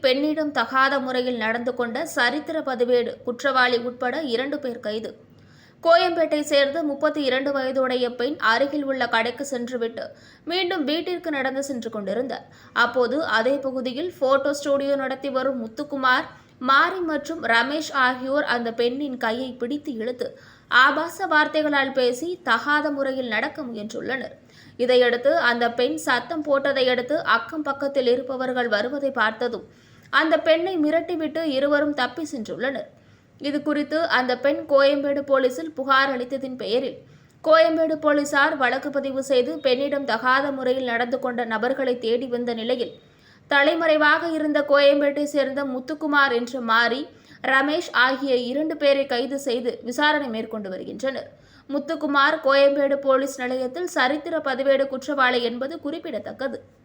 பெண்ணிடம் தகாத முறையில் நடந்து கொண்ட சரித்திர பதிவேடு குற்றவாளி உட்பட இரண்டு பேர் கைது. கோயம்பேட்டை சேர்ந்த முப்பத்தி இரண்டு வயதுடைய பெண் அருகில் உள்ள கடைக்கு சென்றுவிட்டு மீண்டும் வீட்டிற்கு நடந்து சென்று கொண்டிருந்தார். அப்போது அதே பகுதியில் போட்டோ ஸ்டுடியோ நடத்தி வரும் முத்துக்குமார் மாரி மற்றும் ரமேஷ் ஆகியோர் அந்த பெண்ணின் கையை பிடித்து இழுத்து ஆபாச வார்த்தைகளால் பேசி தகாத முறையில் நடக்க முயன்றுள்ளனர். இதையடுத்து அந்த பெண் சத்தம் போட்டதை அடுத்து அக்கம் பக்கத்தில் இருப்பவர்கள் வருவதை பார்த்ததும் அந்த பெண்ணை மிரட்டிவிட்டு இருவரும் தப்பி சென்றுள்ளனர். இது குறித்து அந்த பெண் கோயம்பேடு போலீசில் புகார் அளித்ததின் பெயரில் கோயம்பேடு போலீசார் வழக்கு பதிவு செய்து பெண்ணிடம் தகாத முறையில் நடந்து கொண்ட நபர்களை தேடி வந்த நிலையில் தலைமறைவாக இருந்த கோயம்பேட்டை சேர்ந்த முத்துக்குமார் என்று மாறி ரமேஷ் ஆகிய இரண்டு பேரை கைது செய்து விசாரணை மேற்கொண்டு வருகின்றனர். முத்துக்குமார் கோயம்பேடு போலீஸ் நிலையத்தில் சரித்திர பதிவேடு குற்றவாளி என்பது குறிப்பிடத்தக்கது.